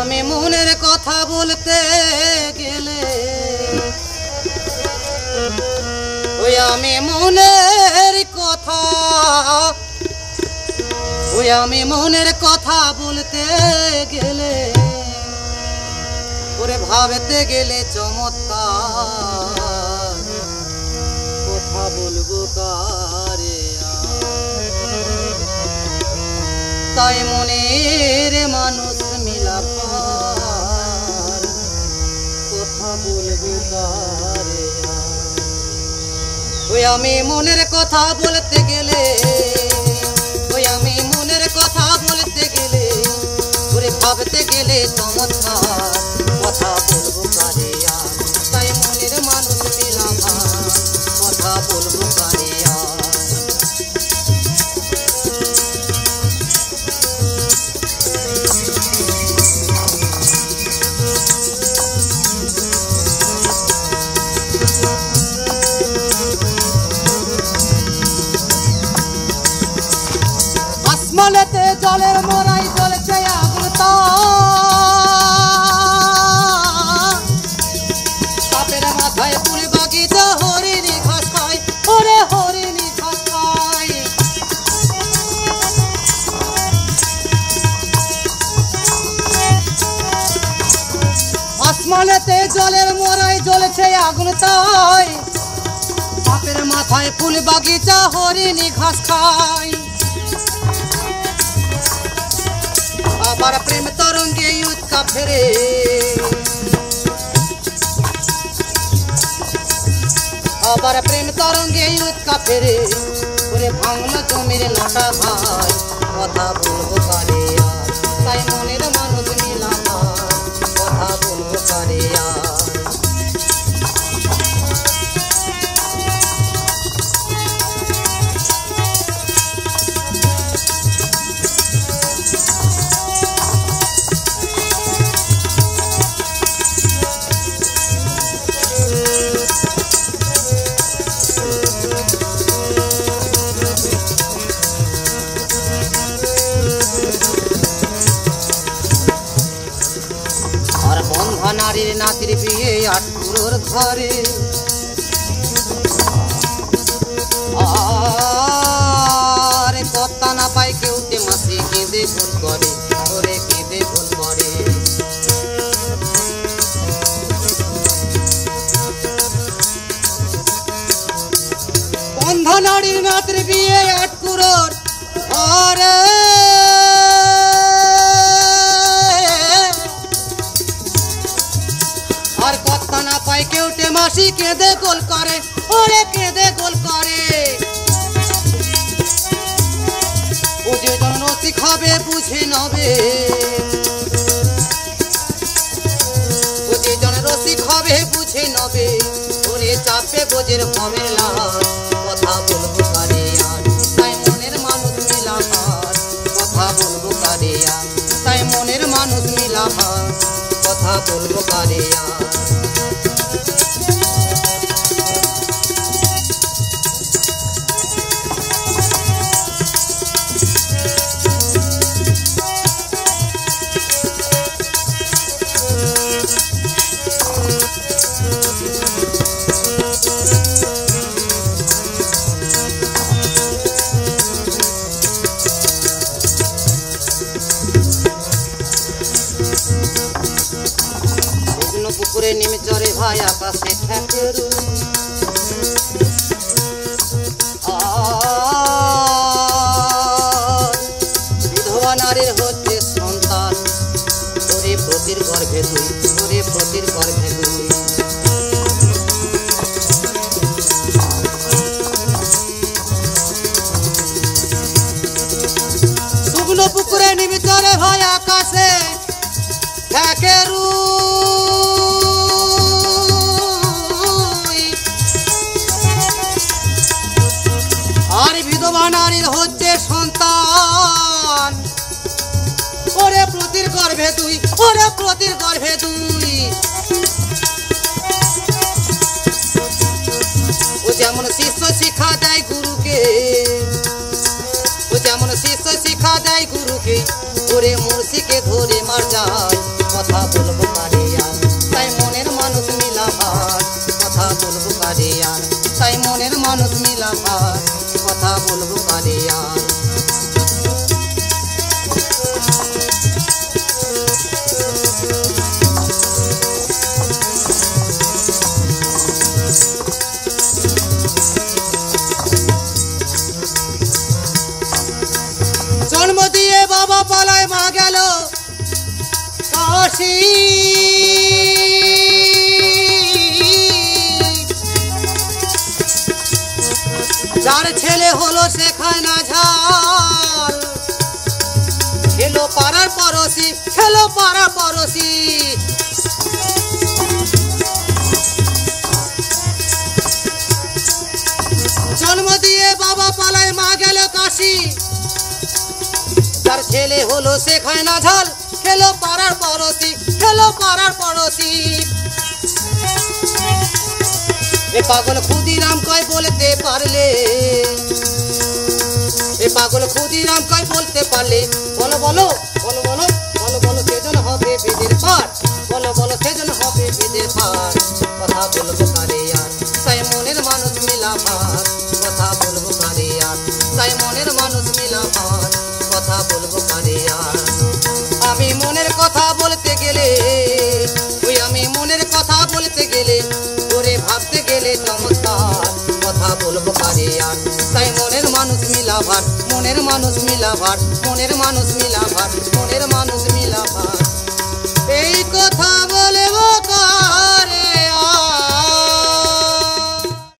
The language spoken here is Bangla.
আমি মনের কথা বলতে গেলে, ওই আমি মনের কথা, ওই আমি মনের কথা বলতে গেলে, ওরে ভাবতে গেলে চমৎকার কথা বলব কারে? তাই মনের মানুষ মিলা কথা বলব? ওই আমি মনের কথা বলতে গেলে, ওই আমি মনের কথা বলতে গেলে, ওরে ভাবতে গেলে চমৎকার আসমানেতে জলের মরাই জ্বলছে আগুনতা সাপের মাথায় ফুল বাগিচা হরিণী ঘাস খায় ওরে হরিণী ঘাস খায় আসমানেতে জলের মরাই জ্বলছে আগুন তাই সাপের মাথায় ফুল বাগিচা হরিণী ঘাস খায় আবার প্রেম তরঙ্গে উৎকা ফেরে আবার প্রেম তরঙ্গে উৎকা ফেরে বলে ভাঙলো জমির লটা ভাই কথা বলব কারে আর তাই মনের মানুষ নারীর নাতির বিয়ে আটপুরোর ঘরে। আর কত্তা না পাই কেউ তে মাসি কেঁদে ভুল করে কেঁদে ভুল করে। বন্ধা নারীর নাতির বিয়ে মাসি কেঁদে গোল করে, ওরে কেঁদে গোল করে। বুঝে জন শিখাবে বুঝে নবে। বুঝে যে রসিক হবে বুঝে নবে। ওরে চাপে বোঝের ফমের লাল পুকুরে নেমে চরে ভাই আকাশে ঠেকেরু। বিধবা নারীর হচ্ছে সন্তান। তোরে প্রতির গর্ভে তুই তোরে প্রতির গর্ভে তুই শুকনো পুকুরে নেমে চরে ভাই আকাশে ঠেকেরু। নারীর হচ্ছে সন্তান। ওরে প্রতির গর্ভে তুই ওরে প্রতির গর্ভে তুই ও যেমন শিষ্য শিক্ষা দেয় গুরুকে, ও যেমন শিষ্য শিক্ষা দেয় গুরুকে, ওরে মুর্শিকে ধরে মার যায় আর তাই মনের মানুষ মিলা ভার কথা বলব কারে আর জন্ম দিয়ে বাবা পালায় মা গেল কাশি। যার ছেলে হলো সেখায় না ঝাল। খেলো পাড়ার পড়োশি, খেলো পাড়ার পড়োশি। জন্ম দিয়ে বাবা পালায়, মা গেল কাশি। তার ছেলে হলো সেখায় না ঝাল পাগল ক্ষুদিরাম কয় বলতে পারলে? এ পাগল ক্ষুদিরাম কয় বলতে পারলে? বলো বলো বলো বলো বলো বলো, সেজন হবে বেদের পার। বলো বলো, সেজন হবে বেদের পার। কথা বলব কারে আর? তাই মনের মানুষ মিলা ভার। কথা বলব কারে আর? তাই মনের মানুষ মিলা কথা বলব কারে আর? আমি মনের কথা বলতে গেলে আর তাই মনের মানুষ মিলা ভার মনের মানুষ মিলা ভার মনের মানুষ মিলা ভার মনের মানুষ মিলা ভার